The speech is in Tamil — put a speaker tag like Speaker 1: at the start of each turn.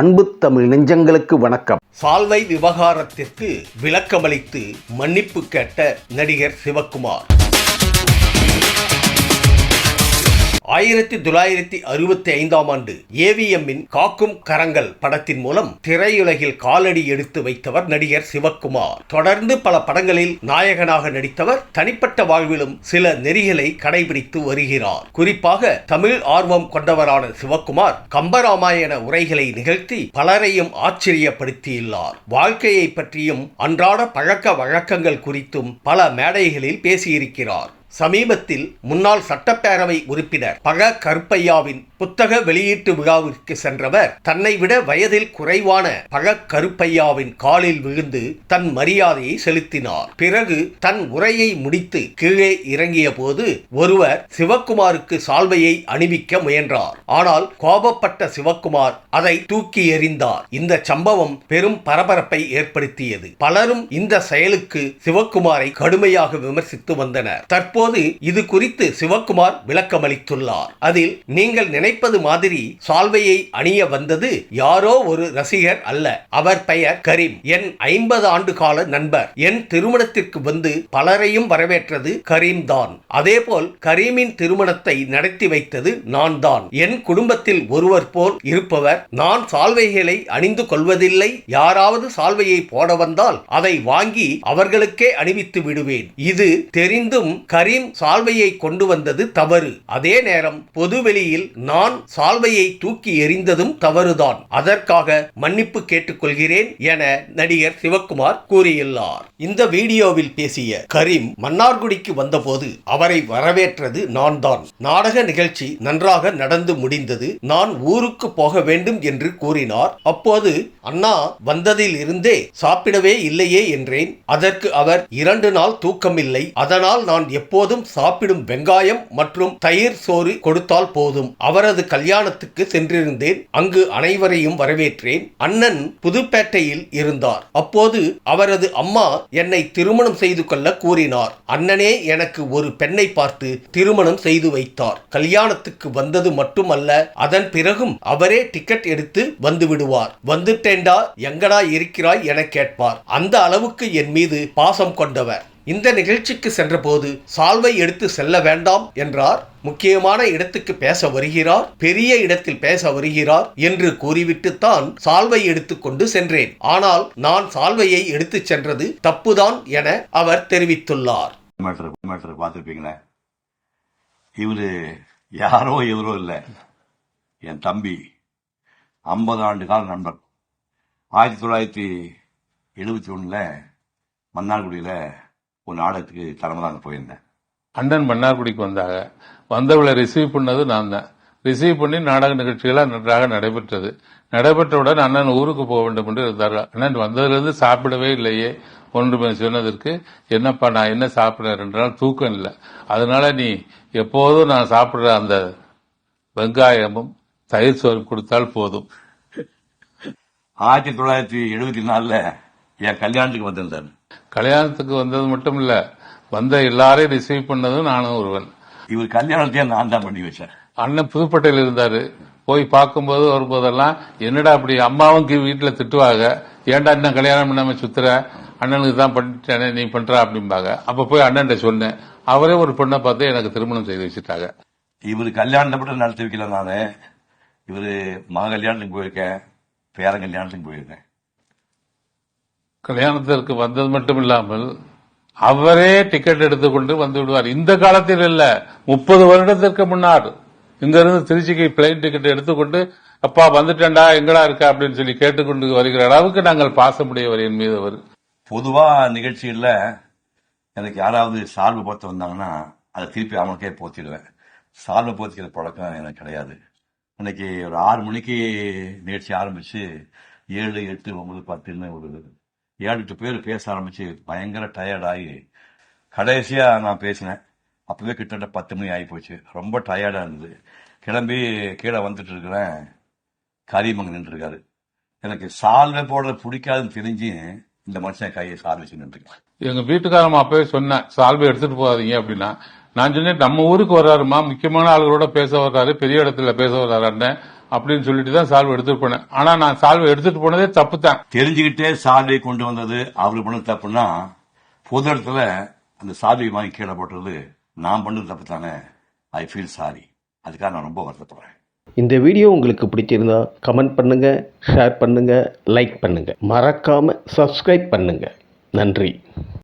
Speaker 1: அன்பு தமிழ் நெஞ்சங்களுக்கு வணக்கம்.
Speaker 2: சால்வை விவகாரத்திற்கு விளக்கமளித்து மன்னிப்பு கேட்ட நடிகர் சிவக்குமார். ஆயிரத்தி தொள்ளாயிரத்தி அறுபத்தி ஐந்தாம் ஆண்டு ஏவிஎம்மின் காக்கும் கரங்கள் படத்தின் மூலம் திரையுலகில் காலடி எடுத்து வைத்தவர் நடிகர் சிவக்குமார். தொடர்ந்து பல படங்களில் நாயகனாக நடித்தவர் தனிப்பட்ட வாழ்விலும் சில நெறிகளை கடைபிடித்து வருகிறார். குறிப்பாக தமிழ் ஆர்வம் கொண்டவரான சிவக்குமார் கம்பராமாயண உரைகளை நிகழ்த்தி பலரையும் ஆச்சரியப்படுத்தியுள்ளார். வாழ்க்கையை பற்றியும் அன்றாட பழக்க வழக்கங்கள் குறித்தும் பல மேடைகளில் பேசியிருக்கிறார். சமீபத்தில் முன்னாள் சட்டப்பேரவை உறுப்பினர் பக கருப்பையாவின் புத்தக வெளியீட்டு விழாவிற்கு சென்றவர் தன்னை விட வயதில் குறைவான பக கருப்பையாவின் காலில் விழுந்து தன் மரியாதையை செலுத்தினார். பிறகு தன் உரையை முடித்து கீழே இறங்கிய போது ஒருவர் சிவக்குமாருக்கு சால்வையை அணிவிக்க முயன்றார். ஆனால் கோபப்பட்ட சிவக்குமார் அதை தூக்கி எறிந்தார். இந்த சம்பவம் பெரும் பரபரப்பை ஏற்படுத்தியது. பலரும் இந்த செயலுக்கு சிவக்குமாரை கடுமையாக விமர்சித்து வந்தனர். தற்போது இது குறித்து சிவக்குமார் விளக்கமளித்துள்ளார். அதில் நீங்கள் நினைப்பது மாதிரி சால்வையை அணிய வந்தது யாரோ ஒரு ரசிகர் அல்ல. அவர் பெயர் கரீம். என் ஐம்பது ஆண்டு கால நண்பர். என் திருமணத்திற்கு வந்து பலரையும் வரவேற்றது கரீம் தான். அதேபோல் கரீமின் திருமணத்தை நடத்தி வைத்தது நான் தான். என் குடும்பத்தில் ஒருவர் போல் இருப்பவர் நான் சால்வைகளை அணிந்து கொள்வதில்லை. யாராவது சால்வையை போட வந்தால் அதை வாங்கி அவர்களுக்கே அணிவித்து விடுவேன். இது தெரிந்தும் கரீம் சால்வையை கொண்டு வந்தது தவறு. அதே நேரம் பொதுவெளியில் நான் சால்வையை தூக்கி எறிந்ததும் தவறுதான். அதற்காக மன்னிப்பு கேட்டுக்கொள்கிறேன் என நடிகர் சிவக்குமார் கூறியுள்ளார். இந்த வீடியோவில் பேசிய கரீம் மன்னார்குடிக்கு வந்தபோது அவரை வரவேற்றது நான் தான் நாடக நிகழ்ச்சி நன்றாக நடந்து முடிந்தது. நான் ஊருக்கு போக வேண்டும் என்று கூறினார். அப்போது அண்ணா வந்ததில் இருந்தே சாப்பிடவே இல்லையே என்றேன். அதற்கு அவர் இரண்டு நாள் தூக்கமில்லை. அதனால் நான் எப்போது எப்போதும் சாப்பிடும் வெங்காயம் மற்றும் தயிர் சோறு கொடுத்தால் போதும். அவரது கல்யாணத்துக்கு சென்றிருந்தேன். அங்கு அனைவரையும் வரவேற்றேன். அண்ணன் புதுப்பேட்டையில் இருந்தார். அப்போது அவரது அம்மா என்னை திருமணம் செய்து கொள்ள கூறினார். அண்ணனே எனக்கு ஒரு பெண்ணை பார்த்து திருமணம் செய்து வைத்தார். கல்யாணத்துக்கு வந்தது மட்டுமல்ல அதன் பிறகும் அவரே டிக்கெட் எடுத்து வந்து விடுவார். வந்துட்டேண்டா எங்கடா இருக்கிறாய் என கேட்பார். அந்த அளவுக்கு என் மீது பாசம் கொண்டவர். இந்த நிகழ்ச்சிக்கு சென்றபோது சால்வை எடுத்து செல்ல வேண்டாம் என்றார். முக்கியமான இடத்துக்கு பேச வருகிறார். பெரிய இடத்தில் பேச வருகிறார் என்று கூறிவிட்டுத்தான் சால்வை எடுத்துக்கொண்டு சென்றேன். ஆனால் நான் சால்வையை எடுத்துச் சென்றது தப்புதான் என அவர் தெரிவித்துள்ளார்.
Speaker 3: பார்த்துருப்பீங்களே? இவரு யாரோ இவரோ இல்லை. என் தம்பி ஐம்பது ஆண்டு கால நண்பர். ஆயிரத்தி தொள்ளாயிரத்தி எழுபத்தி ஒன்றில் மன்னார்குடியில் ஒரு நாடகத்துக்கு தலைமை தான் போயிருந்தேன்.
Speaker 4: அண்ணன் மன்னார்குடிக்கு வந்தாங்க. வந்தவளை ரிசீவ் பண்ணது நான் தான். ரிசீவ் பண்ணி நாடக நிகழ்ச்சிகளாக நன்றாக நடைபெற்றது. நடைபெற்றவுடன் அண்ணன் ஊருக்கு போக வேண்டும் என்று இருந்தார் அண்ணன் வந்ததிலிருந்து சாப்பிடவே இல்லையே. ஒன்றுமே சொன்னதற்கு என்னப்பா நான் என்ன சாப்பிடுறேன்? என்றால் தூக்கம் இல்லை. அதனால நீ எப்போதும் நான் சாப்பிடுற அந்த வெங்காயமும் தயிர் சோறு கொடுத்தால் போதும்.
Speaker 3: ஆயிரத்தி தொள்ளாயிரத்தி எழுபத்தி நாலில் என் கல்யாணத்துக்கு வந்திருந்தார்.
Speaker 4: கல்யாணத்துக்கு வந்தது மட்டும் இல்ல வந்த எல்லாரையும் ரிசீவ் பண்ணதும் நானும் ஒருவன்.
Speaker 3: இவர் கல்யாணத்தையே நான் தான் பண்ணி வச்சேன்.
Speaker 4: அண்ணன் புதுப்பேட்டையில் இருந்தாரு. போய் பார்க்கும்போது வரும்போதெல்லாம் என்னடா அப்படி அம்மாவும் வீட்டுல திட்டுவாங்க. ஏன்டா இன்னும் கல்யாணம் பண்ணாம சுத்துற? அண்ணனுக்கு தான் பண்ணிட்டேனே நீ பண்ற அப்படிம்பாங்க. அப்ப போய் அண்ணன்ட்ட சொன்னேன். அவரே ஒரு பொண்ணை பார்த்து எனக்கு திருமணம் செய்து வச்சுட்டாங்க.
Speaker 3: இவர் கல்யாணத்தை மட்டும் நடத்தி வைக்கல நான். இவர் மக கல்யாணத்துக்கு போயிருக்கேன் பேரன் கல்யாணத்துக்கு போயிருக்கேன்.
Speaker 4: கல்யாணத்திற்கு வந்தது மட்டும் இல்லாமல் அவரே டிக்கெட் எடுத்துக்கொண்டு வந்து விடுவார். இந்த காலத்தில் இல்ல. முப்பது வருடத்திற்கு முன்னார் இங்கிருந்து திருச்சிக்கு பிளைன் டிக்கெட் எடுத்துக்கொண்டு அப்பா வந்துட்டேன்டா எங்கடா இருக்க? அப்படின்னு சொல்லி கேட்டுக்கொண்டு வருகிற அளவுக்கு நாங்கள் பாசமுடையவர் என் மீது அவர்.
Speaker 3: பொதுவா நிகழ்ச்சியில் எனக்கு யாராவது சால்வு போத்து வந்தாங்கன்னா அதை திருப்பி அவனுக்கே போத்திடுவேன். சால்வு போத்திக்கிற பழக்கம் எனக்கு கிடையாது. இன்னைக்கு ஒரு ஆறு மணிக்கு நிகழ்ச்சி ஆரம்பிச்சு ஏழு எட்டு ஒன்பது பத்துன்னு ஒரு ஏழு எட்டு பேர் பேச ஆரம்பிச்சு பயங்கர டயர்டாகி கடைசியா நான் பேசினேன். அப்போவே கிட்டத்தட்ட பத்து மணி ஆகி போச்சு. ரொம்ப டயர்டா இருந்தது. கிளம்பி கீழே வந்துட்டு இருக்கிறேன். கரிமங்க நின்றுருக்காரு. எனக்கு சால்வை போடுறது பிடிக்காதுன்னு தெரிஞ்சு இந்த மனுஷன் கையை சால் வச்சு நின்றுருக்கேன்.
Speaker 4: எங்க வீட்டுக்காரமா அப்பவே சொன்னேன் சால்வை எடுத்துட்டு போகாதீங்க அப்படின்னா. நான் சொன்னேன் நம்ம ஊருக்கு வர்றாருமா முக்கியமான ஆளுகளோட பேச வர்றாரு. பெரிய இடத்துல பேச வர்றாருன்னு. அப்படின்னு சொல்லிட்டு தான் சால்வை எடுத்துட்டு போனேன். ஆனா நான் சால்வை எடுத்துட்டு போனதே தப்பு தான்
Speaker 3: தெரிஞ்சுக்கிட்டே சால்வை கொண்டு வந்தது அவர் பண்ண தப்புன்னா பொது இடத்துல அந்த சால்வை வாங்கி கீழே போட்டது நான் பண்ணது தப்பு தானே ஐ ஃபீல் சாரி அதுக்காக நான் ரொம்ப வருத்தப்படுறேன்.
Speaker 2: இந்த வீடியோ உங்களுக்கு பிடிச்சிருந்தா கமெண்ட் பண்ணுங்க ஷேர் பண்ணுங்க லைக் பண்ணுங்க. மறக்காம சப்ஸ்கிரைப் பண்ணுங்க. நன்றி.